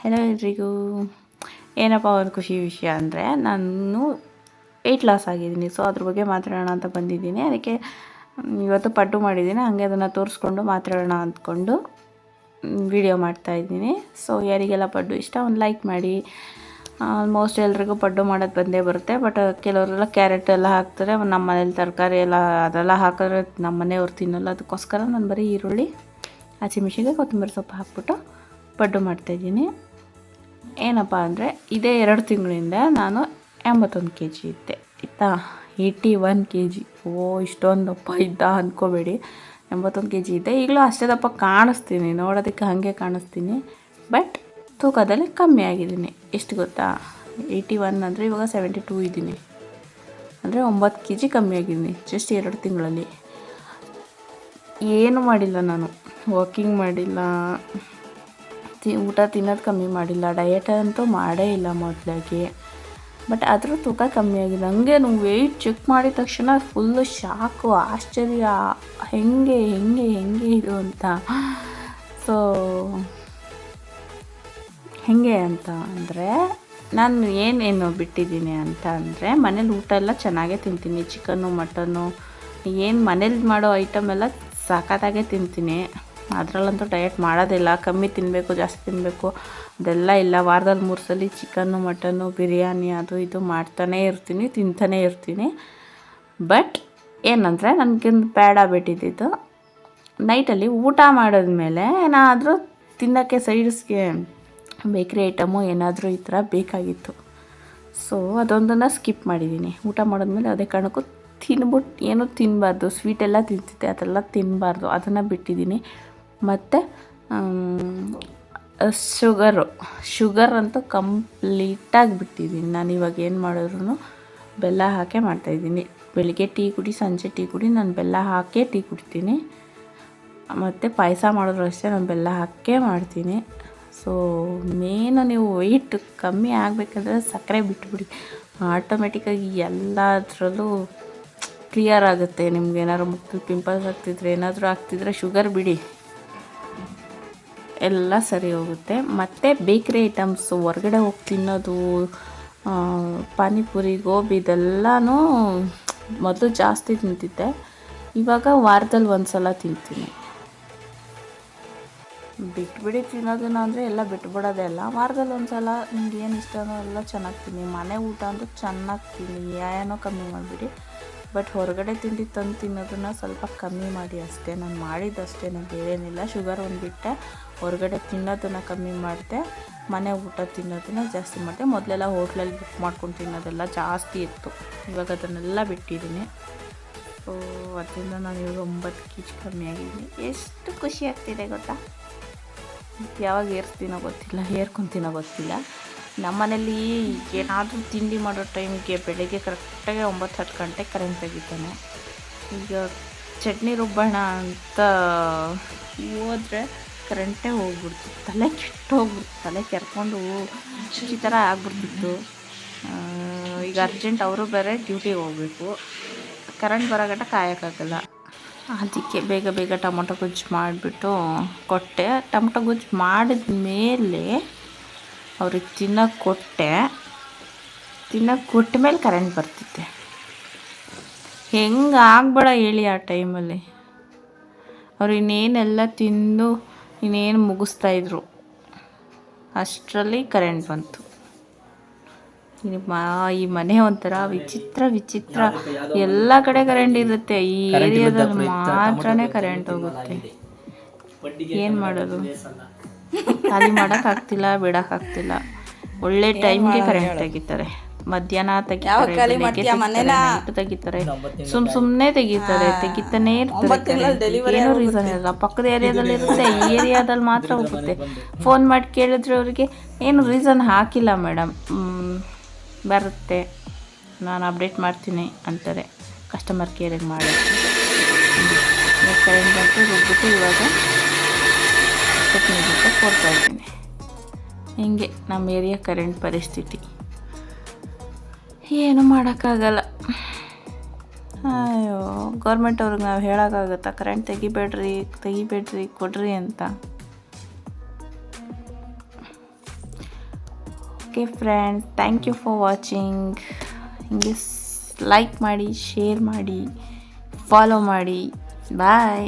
Hello ಎಲ್ರಿಗೂ. ಏನಪ್ಪ ಒಂದು ಖುಷಿ ವಿಷಯ ಅಂದರೆ ನಾನು ವೆಯ್ಟ್ ಲಾಸ್ ಆಗಿದ್ದೀನಿ. ಸೊ ಅದ್ರ ಬಗ್ಗೆ ಮಾತಾಡೋಣ ಅಂತ ಬಂದಿದ್ದೀನಿ. ಅದಕ್ಕೆ ಇವತ್ತು ಪಡ್ಡು ಮಾಡಿದ್ದೀನಿ. ಹಾಗೆ ಅದನ್ನು ತೋರಿಸ್ಕೊಂಡು ಮಾತಾಡೋಣ ಅಂದ್ಕೊಂಡು ವಿಡಿಯೋ ಮಾಡ್ತಾಯಿದ್ದೀನಿ ಸೊ ಯಾರಿಗೆಲ್ಲ ಪಡ್ಡು ಇಷ್ಟ, ಒಂದು ಲೈಕ್ ಮಾಡಿ. ಆಲ್ಮೋಸ್ಟ್ ಎಲ್ರಿಗೂ ಪಡ್ಡು ಮಾಡೋದು ಬಂದೇ ಬರುತ್ತೆ. ಬಟ್ ಕೆಲವರೆಲ್ಲ ಕ್ಯಾರೆಟ್ ಎಲ್ಲ ಹಾಕ್ತಾರೆ. ನಮ್ಮ ಮನೇಲಿ ತರಕಾರಿ ಎಲ್ಲ, ಅದೆಲ್ಲ ಹಾಕಿದ್ರೆ ನಮ್ಮ ಮನೆಯವ್ರು ತಿನ್ನಲ್ಲ. ಅದಕ್ಕೋಸ್ಕರ ನಾನು ಬರೀ ಈರುಳ್ಳಿ ಹಸಿಮೆಣ್ಸಿನ್ಕಾಯಿ ಕೊತ್ತಂಬರಿ ಸೊಪ್ಪು ಹಾಕ್ಬಿಟ್ಟು ಪಡ್ಡು ಮಾಡ್ತಾಯಿದ್ದೀನಿ. ಏನಪ್ಪ ಅಂದರೆ ಇದೇ ಎರಡು ತಿಂಗಳಿಂದ ನಾನು ಎಂಬತ್ತೊಂದು ಕೆ ಜಿ ಇದ್ದೆ. ಇತ್ತಾ, ಏಯ್ಟಿ ಒನ್ ಕೆ ಜಿ ಓ ಇಷ್ಟೊಂದು ದಪ್ಪ ಇದ್ದ ಅಂದ್ಕೋಬೇಡಿ ಎಂಬತ್ತೊಂದು ಕೆ ಜಿ ಇದ್ದೆ. ಈಗಲೂ ಅಷ್ಟೇ ದಪ್ಪ ಕಾಣಿಸ್ತೀನಿ. ನೋಡೋದಕ್ಕೆ ಹಾಗೆ ಕಾಣಿಸ್ತೀನಿ. ಬಟ್ ತೂಕದಲ್ಲಿ ಕಮ್ಮಿ ಆಗಿದ್ದೀನಿ. ಎಷ್ಟು ಗೊತ್ತಾ? ಏಯ್ಟಿ ಒನ್ ಅಂದರೆ ಇವಾಗ ಸೆವೆಂಟಿ ಟೂ ಇದ್ದೀನಿ. ಅಂದರೆ ಒಂಬತ್ತು ಕೆ ಜಿ ಕಮ್ಮಿ ಆಗಿದ್ದೀನಿ, ಜಸ್ಟ್ ಎರಡು ತಿಂಗಳಲ್ಲಿ. ಏನು ಮಾಡಿಲ್ಲ ನಾನು. ವಾಕಿಂಗ್ ಮಾಡಿಲ್ಲ. ತಿ ಊಟ ತಿನ್ನೋದು ಕಮ್ಮಿ ಮಾಡಿಲ್ಲ. ಡಯಟ್ ಅಂತೂ ಮಾಡೇ ಇಲ್ಲ ಮೊದಲಾಗಿ. ಬಟ್ ಆದರೂ ತೂಕ ಕಮ್ಮಿ ಆಗಿಲ್ಲ. ಹಂಗೆ ನಾವು ವೆಯ್ಟ್ ಚೆಕ್ ಮಾಡಿದ ತಕ್ಷಣ ಫುಲ್ಲು ಶಾಕು ಆಶ್ಚರ್ಯ. ಹೆಂಗೆ ಹೆಂಗೆ ಹೆಂಗೆ ಇದು ಅಂತ. ಸೊ ಹೆಂಗೆ ಅಂತ ಅಂದರೆ ನಾನು ಏನೇನು ಬಿಟ್ಟಿದ್ದೀನಿ ಅಂತ ಅಂದರೆ ಮನೇಲಿ ಊಟ ಎಲ್ಲ ಚೆನ್ನಾಗೇ ತಿಂತೀನಿ. ಚಿಕನ್ನು ಮಟನ್ನು ಏನು ಮನೇಲಿ ಮಾಡೋ ಐಟಮ್ ಎಲ್ಲ ಸಾಕತ್ತಾಗೆ ತಿಂತೀನಿ. ಅದರಲ್ಲಂತೂ ಡಯಟ್ ಮಾಡೋದಿಲ್ಲ. ಕಮ್ಮಿ ತಿನ್ನಬೇಕು ಜಾಸ್ತಿ ತಿನ್ನಬೇಕು ಅದೆಲ್ಲ ಇಲ್ಲ. ವಾರದಲ್ಲಿ ಮೂರು ಸಲ ಚಿಕನ್ನು, ಮಟನ್ನು, ಬಿರಿಯಾನಿ ಅದು ಇದು ಮಾಡ್ತಾನೇ ಇರ್ತೀನಿ, ತಿಂತಾನೇ ಇರ್ತೀನಿ. ಬಟ್ ಏನಂದರೆ ನನಗಿಂದು ಬೇಡ ಬಿಟ್ಟಿದ್ದು ನೈಟಲ್ಲಿ ಊಟ ಮಾಡಿದ್ಮೇಲೆ ಏನಾದರೂ ತಿನ್ನೋಕ್ಕೆ ಸೈಡ್ಸ್ಗೆ ಬೇಕ್ರಿ ಐಟಮು ಏನಾದರೂ ಈ ಥರ ಬೇಕಾಗಿತ್ತು. ಸೊ ಅದೊಂದನ್ನು ಸ್ಕಿಪ್ ಮಾಡಿದ್ದೀನಿ ಊಟ ಮಾಡಿದ್ಮೇಲೆ ಅದೇ ಕಾರಣಕ್ಕೂ ತಿನ್ಬಿಟ್ಟು ಏನೂ ತಿನ್ನಬಾರ್ದು ಸ್ವೀಟೆಲ್ಲ ತಿಂತಿದ್ದೆ. ಅದೆಲ್ಲ ತಿನ್ನಬಾರ್ದು ಅದನ್ನು ಬಿಟ್ಟಿದ್ದೀನಿ ಮತ್ತು ಶುಗರು. ಶುಗರ್ ಅಂತೂ ಕಂಪ್ಲೀಟಾಗಿ ಬಿಟ್ಟಿದ್ದೀನಿ. ನಾನು ಇವಾಗ ಏನು ಮಾಡಿದ್ರು ಬೆಲ್ಲ ಹಾಕೇ ಮಾಡ್ತಾಯಿದ್ದೀನಿ ಬೆಳಿಗ್ಗೆ ಟೀ ಕುಡಿ, ಸಂಜೆ ಟೀ ಕುಡಿ, ನಾನು ಬೆಲ್ಲ ಹಾಕೇ ಟೀ ಕುಡಿತೀನಿ. ಮತ್ತು ಪಾಯಸ ಮಾಡಿದ್ರು ಅಷ್ಟೇ, ನಾನು ಬೆಲ್ಲ ಹಾಕೇ ಮಾಡ್ತೀನಿ. ಸೊ ಮೇನು ನೀವು ವೆಯ್ಟ್ ಕಮ್ಮಿ ಆಗಬೇಕಂದ್ರೆ ಸಕ್ಕರೆ ಬಿಟ್ಬಿಡಿ. ಆಟೋಮೆಟಿಕ್ಕಾಗಿ ಎಲ್ಲದರಲ್ಲೂ ಕ್ಲಿಯರ್ ಆಗುತ್ತೆ. ನಿಮ್ಗೆ ಏನಾದ್ರು ಮುಖದಲ್ಲಿ ಪಿಂಪಲ್ಸ್ ಆಗ್ತಿದ್ರೆ, ಏನಾದರೂ ಆಗ್ತಿದ್ರೆ, ಶುಗರ್ ಬಿಡಿ. ಎಲ್ಲ ಸರಿ ಹೋಗುತ್ತೆ. ಮತ್ತು ಬೇಕ್ರಿ ಐಟಮ್ಸು ಹೊರಗಡೆ ಹೋಗಿ ತಿನ್ನೋದು ಪಾನಿಪುರಿ, ಗೋಬಿ ಇದೆಲ್ಲನೂ ಮೊದಲು ಜಾಸ್ತಿ ತಿಂತಿದ್ದೆ. ಇವಾಗ ವಾರದಲ್ಲಿ ಒಂದು ಸಲ ತಿಂತೀನಿ. ಬಿಟ್ಬಿಡಿ ತಿನ್ನೋದನ್ನ ಅಂದರೆ ಎಲ್ಲ ಬಿಟ್ಬಿಡೋದೇ ಅಲ್ಲ. ವಾರದಲ್ಲಿ ಒಂದು ಸಲ ನಿಮ್ಗೆ ಏನು ಇಷ್ಟನೋ ಎಲ್ಲ ಚೆನ್ನಾಗಿ ತಿನ್ನಿ. ಮನೆ ಊಟ ಅಂತೂ ಚೆನ್ನಾಗಿ ತಿನ್ನಿ. ಏನೋ ಕಮ್ಮಿ ಮಾಡಿಬಿಡಿ. ಬಟ್ ಹೊರಗಡೆ ತಿಂಡಿ ತಂದು ತಿನ್ನೋದನ್ನ ಸ್ವಲ್ಪ ಕಮ್ಮಿ ಮಾಡಿ ಅಷ್ಟೇ. ನಾನು ಮಾಡಿದ್ದಷ್ಟೇ ಬೇರೇನಿಲ್ಲ. ಶುಗರ್ ಒಂದು ಬಿಟ್ಟೆ ಹೊರಗಡೆ ತಿನ್ನೋದನ್ನು ಕಮ್ಮಿ ಮಾಡಿದೆ, ಮನೆ ಊಟ ತಿನ್ನೋದನ್ನ ಜಾಸ್ತಿ ಮಾಡಿದೆ. ಮೊದಲೆಲ್ಲ ಹೋಟ್ಲಲ್ಲಿ ಬುಕ್ ಮಾಡ್ಕೊಂಡು ತಿನ್ನೋದೆಲ್ಲ ಜಾಸ್ತಿ ಇತ್ತು. ಇವಾಗ ಅದನ್ನೆಲ್ಲ ಬಿಟ್ಟಿದ್ದೀನಿ ಸೊ ಅದರಿಂದ ನಾನು ಇವಾಗ ಒಂಬತ್ತು ಕೆ ಜಿ ಕಮ್ಮಿ ಆಗಿದ್ದೀನಿ. ಎಷ್ಟು ಖುಷಿ ಆಗ್ತಿದೆ ಗೊತ್ತಾ? ಯಾವಾಗ ಏರ್ಸ್ತೀನೋ ಗೊತ್ತಿಲ್ಲ, ಏರ್ಕೊಂತೀನೋ ಗೊತ್ತಿಲ್ಲ. ನಮ್ಮನೇಲಿ ಏನಾದರೂ ತಿಂಡಿ ಮಾಡೋ ಟೈಮ್ಗೆ ಬೆಳಗ್ಗೆ ಕರೆಕ್ಟಾಗಿ ಒಂಬತ್ತು, ಹತ್ತು ಗಂಟೆಗೆ ಕರೆಂಟ್ ತೆಗಿತಾನೆ. ಈಗ ಚಟ್ನಿ ರುಬ್ಬೋಣ ಅಂತ ಹೋದರೆ ಕರೆಂಟೇ ಹೋಗ್ಬಿಡ್ತು. ತಲೆ ಕೆಟ್ಟು ಹೋಗ್ಬಿಡ್ತು. ತಲೆ ಕೆರ್ಕೊಂಡು ಈ ಥರ ಆಗ್ಬಿಡ್ತಿತ್ತು. ಈಗ ಅರ್ಜೆಂಟ್ ಅವರು ಬೇರೆ ಡ್ಯೂಟಿಗೆ ಹೋಗಬೇಕು. ಕರೆಂಟ್ ಬರೋ ಗಂಟ ಕಾಯೋಕ್ಕಾಗಲ್ಲ. ಅದಕ್ಕೆ ಬೇಗ ಬೇಗ ಟೊಮೊಟೊ ಗೊಜ್ಜು ಮಾಡಿಬಿಟ್ಟು ಕೊಟ್ಟೆ. ಟೊಮೊಟೊ ಗೊಜ್ಜು ಮಾಡಿದ ಮೇಲೆ ಅವ್ರಿಗೆ ತಿನ್ನೋಕೆ ಕೊಟ್ಟೆ. ತಿನ್ನೋಕೆ ಕೊಟ್ಟ ಮೇಲೆ ಕರೆಂಟ್ ಬರ್ತಿತ್ತೆ. ಹೆಂಗೆ ಆಗ್ಬೇಡ ಹೇಳಿ ಆ ಟೈಮಲ್ಲಿ ಅವ್ರು ಇನ್ನೇನೆಲ್ಲ ತಿಂದು ಇನ್ನೇನು ಮುಗಿಸ್ತಾಯಿದ್ರು ಅಷ್ಟರಲ್ಲಿ ಕರೆಂಟ್ ಬಂತು. ಈ ಈ ಮನೆ ಒಂಥರ ವಿಚಿತ್ರ ವಿಚಿತ್ರ ಎಲ್ಲ ಕಡೆ ಕರೆಂಟ್ ಇರುತ್ತೆ. ಈ ಏರಿಯಾದಲ್ಲಿ ಮಾತ್ರನೇ ಕರೆಂಟ್ ಹೋಗುತ್ತೆ. ಏನು ಮಾಡೋದು? ಖಾಲಿ ಮಾಡೋಕ್ಕಾಗ್ತಿಲ್ಲ ಬಿಡೋಕ್ಕಾಗ್ತಿಲ್ಲ ಒಳ್ಳೆ ಟೈಮ್ಗೆ ಕರೆಂಟ್ ತೆಗಿತಾರೆ. ಮಧ್ಯಾಹ್ನ ತೆಗಿತಾರೆ ತೆಗಿತಾರೆ, ಸುಮ್ ಸುಮ್ಮನೆ ತೆಗಿತಾರೆ ತೆಗಿತಾನೆ ಇರ್ತಾರೆ. ಏನೋ ರೀಸನ್ ಇರಲ್ಲ. ಪಕ್ಕದ ಏರಿಯಾದಲ್ಲಿ ಇರುತ್ತೆ ಈ ಏರಿಯಾದಲ್ಲಿ ಮಾತ್ರ ಹೋಗುತ್ತೆ. ಫೋನ್ ಮಾಡಿ ಕೇಳಿದ್ರೆ ಅವರಿಗೆ ಏನು ರೀಸನ್ ಹಾಕಿಲ್ಲ ಮೇಡಮ್ ಬರುತ್ತೆ. ನಾನು ಅಪ್ಡೇಟ್ ಮಾಡ್ತೀನಿ ಅಂತಾರೆ. ಕಸ್ಟಮರ್ ಕೇರಿಗೆ ಮಾಡಿ. ಕರೆಂಟ್ ಬಂತು ರುಬ್ಬಿಟ್ಟು ಇವಾಗ ಚಟ್ನಿ ಕೊಡ್ತಾ ಇದ್ದೀನಿ. ಹಿಂಗೆ ನಮ್ಮ ಏರಿಯಾ ಕರೆಂಟ್ ಪರಿಸ್ಥಿತಿ. ಏನು ಮಾಡೋಕ್ಕಾಗಲ್ಲ. ಅಯ್ಯೋ ಗೌರ್ಮೆಂಟ್ ಅವ್ರಿಗೆ ನಾವು ಹೇಳೋಕ್ಕಾಗತ್ತಾ? ಕರೆಂಟ್ ತೆಗಿಬೇಡ್ರಿ ತೆಗಿಬೇಡ್ರಿ, ಕೊಡ್ರಿ ಅಂತ. Okay friends thank you for watching ಹಿಂಗೆ ಲೈಕ್ ಮಾಡಿ ಶೇರ್ ಮಾಡಿ ಫಾಲೋ ಮಾಡಿ. ಬಾಯ್